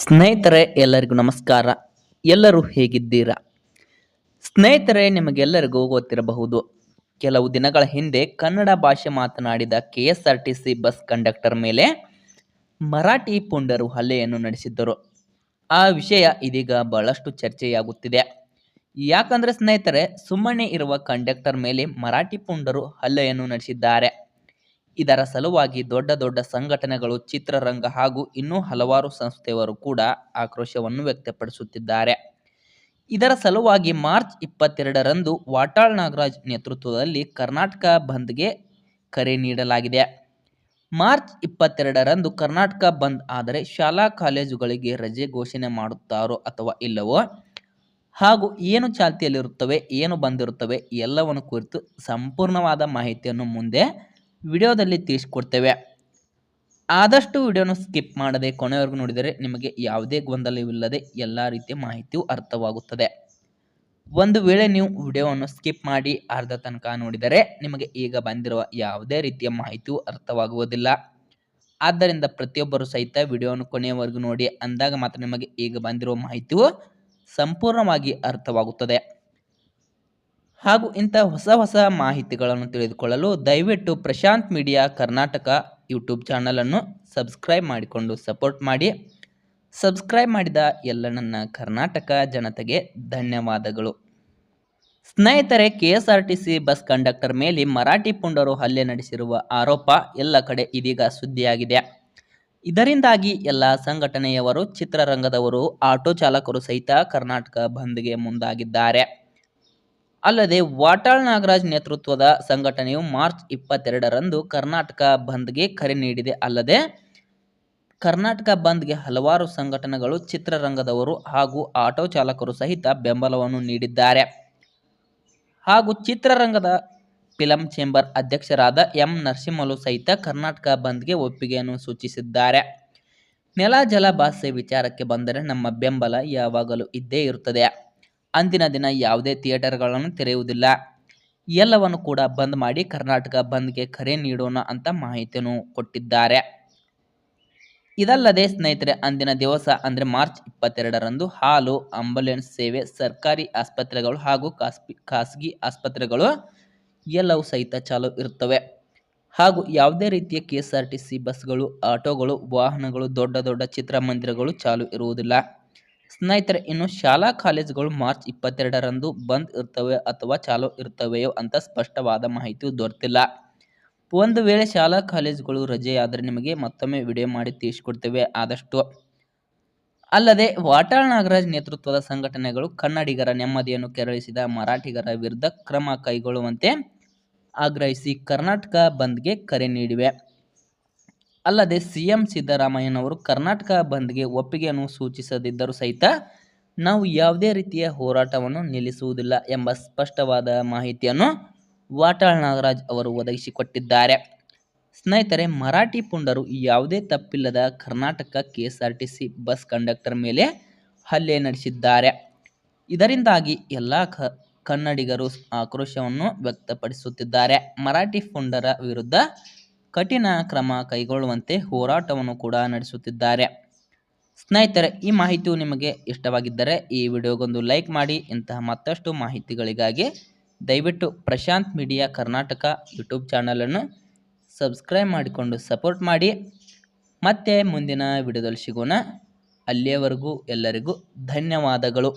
ಸ್ನೇಹಿತರೆ, ಎಲ್ಲರಿಗೂ ನಮಸ್ಕಾರ. ಎಲ್ಲರೂ ಹೇಗಿದ್ದೀರಾ? ಸ್ನೇಹಿತರೆ, ನಿಮಗೆಲ್ಲರಿಗೂ ಗೊತ್ತಿರಬಹುದು, ಕೆಲವು ದಿನಗಳ ಹಿಂದೆ ಕನ್ನಡ ಭಾಷೆ ಮಾತನಾಡಿದ K S R T C bus conductor ಮೇಲೆ ಮರಾಠಿ ಪುಂಡರು ಹಲ್ಲೆಯನ್ನು ನಡೆಸಿದ್ದರು. ಆ ವಿಷಯ ಇದೀಗ ಬಹಳಷ್ಟು ಚರ್ಚೆಯಾಗುತ್ತಿದೆ. ಯಾಕಂದರೆ ಸ್ನೇಹಿತರೆ, ಸುಮ್ಮನೆ ಇರುವ ಕಂಡಕ್ಟರ್ ಮೇಲೆ ಮರಾಠಿ ಪುಂಡರು ಹಲ್ಲೆಯನ್ನು ನಡೆಸಿದ್ದಾರೆ. ಇದರ ಸಲುವಾಗಿ ದೊಡ್ಡ ದೊಡ್ಡ ಸಂಘಟನೆಗಳು, ಚಿತ್ರರಂಗ ಹಾಗೂ ಇನ್ನೂ ಹಲವಾರು ಸಂಸ್ಥೆಯವರು ಕೂಡ ಆಕ್ರೋಶವನ್ನು ವ್ಯಕ್ತಪಡಿಸುತ್ತಿದ್ದಾರೆ. ಇದರ ಸಲುವಾಗಿ ಮಾರ್ಚ್ ಇಪ್ಪತ್ತೆರಡರಂದು ವಾಟಾಳ್ ನಾಗರಾಜ್ ನೇತೃತ್ವದಲ್ಲಿ ಕರ್ನಾಟಕ ಬಂದ್ಗೆ ಕರೆ ನೀಡಲಾಗಿದೆ. ಮಾರ್ಚ್ ಇಪ್ಪತ್ತೆರಡರಂದು ಕರ್ನಾಟಕ ಬಂದ್ ಆದರೆ ಶಾಲಾ ಕಾಲೇಜುಗಳಿಗೆ ರಜೆ ಘೋಷಣೆ ಮಾಡುತ್ತಾರೋ ಅಥವಾ ಇಲ್ಲವೋ, ಹಾಗೂ ಏನು ಚಾಲ್ತಿಯಲ್ಲಿರುತ್ತವೆ, ಏನು ಬಂದಿರುತ್ತವೆ ಎಲ್ಲವನ್ನು ಕುರಿತು ಸಂಪೂರ್ಣವಾದ ಮಾಹಿತಿಯನ್ನು ಮುಂದೆ ವಿಡಿಯೋದಲ್ಲಿ ತಿಳಿಸ್ಕೊಡ್ತೇವೆ. ಆದಷ್ಟು ವಿಡಿಯೋನ ಸ್ಕಿಪ್ ಮಾಡದೆ ಕೊನೆವರೆಗೂ ನೋಡಿದರೆ ನಿಮಗೆ ಯಾವುದೇ ಗೊಂದಲವಿಲ್ಲದೆ ಎಲ್ಲ ರೀತಿಯ ಮಾಹಿತಿಯು ಅರ್ಥವಾಗುತ್ತದೆ. ಒಂದು ವೇಳೆ ನೀವು ವಿಡಿಯೋವನ್ನು ಸ್ಕಿಪ್ ಮಾಡಿ ಅರ್ಧ ತನಕ ನೋಡಿದರೆ ನಿಮಗೆ ಈಗ ಬಂದಿರುವ ಯಾವುದೇ ರೀತಿಯ ಮಾಹಿತಿಯೂ ಅರ್ಥವಾಗುವುದಿಲ್ಲ. ಆದ್ದರಿಂದ ಪ್ರತಿಯೊಬ್ಬರು ಸಹಿತ ವಿಡಿಯೋವನ್ನು ಕೊನೆಯವರೆಗೂ ನೋಡಿ ಅಂದಾಗ ಮಾತ್ರ ನಿಮಗೆ ಈಗ ಬಂದಿರುವ ಮಾಹಿತಿಯು ಸಂಪೂರ್ಣವಾಗಿ ಅರ್ಥವಾಗುತ್ತದೆ. ಹಾಗೂ ಇಂಥ ಹೊಸ ಹೊಸ ಮಾಹಿತಿಗಳನ್ನು ತಿಳಿದುಕೊಳ್ಳಲು ದಯವಿಟ್ಟು ಪ್ರಶಾಂತ್ ಮೀಡಿಯಾ ಕರ್ನಾಟಕ ಯೂಟ್ಯೂಬ್ ಚಾನಲನ್ನು ಸಬ್ಸ್ಕ್ರೈಬ್ ಮಾಡಿಕೊಂಡು ಸಪೋರ್ಟ್ ಮಾಡಿ. ಸಬ್ಸ್ಕ್ರೈಬ್ ಮಾಡಿದ ಎಲ್ಲ ನನ್ನ ಕರ್ನಾಟಕ ಜನತೆಗೆ ಧನ್ಯವಾದಗಳು. ಸ್ನೇಹಿತರೆ K S R T C bus conductor ಮೇಲೆ ಮರಾಠಿ ಪುಂಡರು ಹಲ್ಲೆ ನಡೆಸಿರುವ ಆರೋಪ ಎಲ್ಲ ಕಡೆ ಇದೀಗ ಸುದ್ದಿಯಾಗಿದೆ. ಇದರಿಂದಾಗಿ ಎಲ್ಲ ಸಂಘಟನೆಯವರು, ಚಿತ್ರರಂಗದವರು, ಆಟೋ ಚಾಲಕರು ಸಹಿತ ಕರ್ನಾಟಕ ಬಂದ್ಗೆ ಮುಂದಾಗಿದ್ದಾರೆ. ಅಲ್ಲದೆ ವಾಟಾಳ್ ನಾಗರಾಜ್ ನೇತೃತ್ವದ ಸಂಘಟನೆಯು ಮಾರ್ಚ್ ಇಪ್ಪತ್ತೆರಡರಂದು ಕರ್ನಾಟಕ ಬಂದ್ಗೆ ಕರೆ ನೀಡಿದೆ. ಅಲ್ಲದೆ ಕರ್ನಾಟಕ ಬಂದ್ಗೆ ಹಲವಾರು ಸಂಘಟನೆಗಳು, ಚಿತ್ರರಂಗದವರು ಹಾಗೂ ಆಟೋ ಚಾಲಕರು ಸಹಿತ ಬೆಂಬಲವನ್ನು ನೀಡಿದ್ದಾರೆ. ಹಾಗೂ ಚಿತ್ರರಂಗದ ಫಿಲಂ ಚೇಂಬರ್ ಅಧ್ಯಕ್ಷರಾದ ಎಂ. ನರಸಿಂಹಲು ಸಹಿತ ಕರ್ನಾಟಕ ಬಂದ್ಗೆ ಒಪ್ಪಿಗೆಯನ್ನು ಸೂಚಿಸಿದ್ದಾರೆ. ನೆಲ, ಜಲ, ಭಾಷೆ ವಿಚಾರಕ್ಕೆ ಬಂದರೆ ನಮ್ಮ ಬೆಂಬಲ ಯಾವಾಗಲೂ ಇದ್ದೇ ಇರುತ್ತದೆ. ಅಂದಿನ ದಿನ ಯಾವುದೇ ಥಿಯೇಟರ್ಗಳನ್ನು ತೆರೆಯುವುದಿಲ್ಲ. ಎಲ್ಲವನ್ನು ಕೂಡ ಬಂದ್ ಮಾಡಿ ಕರ್ನಾಟಕ ಬಂದ್ಗೆ ಕರೆ ನೀಡೋಣ ಅಂತ ಮಾಹಿತಿಯನ್ನು ಕೊಟ್ಟಿದ್ದಾರೆ. ಇದಲ್ಲದೆ ಸ್ನೇಹಿತರೆ, ಅಂದಿನ ದಿವಸ ಅಂದರೆ ಮಾರ್ಚ್ ಇಪ್ಪತ್ತೆರಡರಂದು ಹಾಲು, ಆಂಬುಲೆನ್ಸ್ ಸೇವೆ, ಸರ್ಕಾರಿ ಆಸ್ಪತ್ರೆಗಳು ಹಾಗೂ ಖಾಸಗಿ ಆಸ್ಪತ್ರೆಗಳು ಎಲ್ಲವೂ ಸಹಿತ ಚಾಲು ಇರುತ್ತವೆ. ಹಾಗೂ ಯಾವುದೇ ರೀತಿಯ K S R T C ಬಸ್ಗಳು, ಆಟೋಗಳು, ವಾಹನಗಳು, ದೊಡ್ಡ ದೊಡ್ಡ ಚಿತ್ರಮಂದಿರಗಳು ಚಾಲು ಇರುವುದಿಲ್ಲ. ಸ್ನೇಹಿತರೆ, ಇನ್ನು ಶಾಲಾ ಕಾಲೇಜುಗಳು ಮಾರ್ಚ್ ಇಪ್ಪತ್ತೆರಡರಂದು ಬಂದ್ ಇರ್ತವೆ ಅಥವಾ ಚಾಲು ಇರ್ತವೆಯೋ ಅಂತ ಸ್ಪಷ್ಟವಾದ ಮಾಹಿತಿ ದೊರೆತಿಲ್ಲ. ಒಂದು ವೇಳೆ ಶಾಲಾ ಕಾಲೇಜುಗಳು ರಜೆಯಾದರೆ ನಿಮಗೆ ಮತ್ತೊಮ್ಮೆ ವಿಡಿಯೋ ಮಾಡಿ ತಿಳಿಸ್ಕೊಡ್ತೇವೆ ಆದಷ್ಟು. ಅಲ್ಲದೆ, ವಾಟಾಳ್ ನಾಗರಾಜ್ ನೇತೃತ್ವದ ಸಂಘಟನೆಗಳು ಕನ್ನಡಿಗರ ನೆಮ್ಮದಿಯನ್ನು ಕೆರಳಿಸಿದ ಮರಾಠಿಗರ ವಿರುದ್ಧ ಕ್ರಮ ಕೈಗೊಳ್ಳುವಂತೆ ಆಗ್ರಹಿಸಿ ಕರ್ನಾಟಕ ಬಂದ್ಗೆ ಕರೆ ನೀಡಿವೆ. ಅಲ್ಲದೆ ಸಿಎಂ ಸಿದ್ದರಾಮಯ್ಯನವರು ಕರ್ನಾಟಕ ಬಂದ್ಗೆ ಒಪ್ಪಿಗೆಯನ್ನು ಸೂಚಿಸದಿದ್ದರೂ ಸಹಿತ ನಾವು ಯಾವುದೇ ರೀತಿಯ ಹೋರಾಟವನ್ನು ನಿಲ್ಲಿಸುವುದಿಲ್ಲ ಎಂಬ ಸ್ಪಷ್ಟವಾದ ಮಾಹಿತಿಯನ್ನು ವಾಟಾಳ್ ನಾಗರಾಜ್ ಅವರು ಒದಗಿಸಿಕೊಟ್ಟಿದ್ದಾರೆ. ಸ್ನೇಹಿತರೆ, ಮರಾಠಿ ಪುಂಡರು ಯಾವುದೇ ತಪ್ಪಿಲ್ಲದ ಕರ್ನಾಟಕ ಕೆ ಬಸ್ ಕಂಡಕ್ಟರ್ ಮೇಲೆ ಹಲ್ಲೆ ನಡೆಸಿದ್ದಾರೆ. ಇದರಿಂದಾಗಿ ಎಲ್ಲ ಕನ್ನಡಿಗರು ಆಕ್ರೋಶವನ್ನು ವ್ಯಕ್ತಪಡಿಸುತ್ತಿದ್ದಾರೆ. ಮರಾಠಿ ಪುಂಡರ ವಿರುದ್ಧ ಕಠಿಣ ಕ್ರಮ ಕೈಗೊಳ್ಳುವಂತೆ ಹೋರಾಟವನ್ನು ಕೂಡ ನಡೆಸುತ್ತಿದ್ದಾರೆ. ಸ್ನೇಹಿತರೆ, ಈ ಮಾಹಿತಿಯು ನಿಮಗೆ ಇಷ್ಟವಾಗಿದ್ದರೆ ಈ ವಿಡಿಯೋಗೊಂದು ಲೈಕ್ ಮಾಡಿ. ಇಂತಹ ಮತ್ತಷ್ಟು ಮಾಹಿತಿಗಳಿಗಾಗಿ ದಯವಿಟ್ಟು ಪ್ರಶಾಂತ್ ಮೀಡಿಯಾ ಕರ್ನಾಟಕ ಯೂಟ್ಯೂಬ್ ಚಾನಲನ್ನು ಸಬ್ಸ್ಕ್ರೈಬ್ ಮಾಡಿಕೊಂಡು ಸಪೋರ್ಟ್ ಮಾಡಿ. ಮತ್ತೆ ಮುಂದಿನ ವಿಡಿಯೋದಲ್ಲಿ ಸಿಗೋಣ. ಅಲ್ಲಿಯವರೆಗೂ ಎಲ್ಲರಿಗೂ ಧನ್ಯವಾದಗಳು.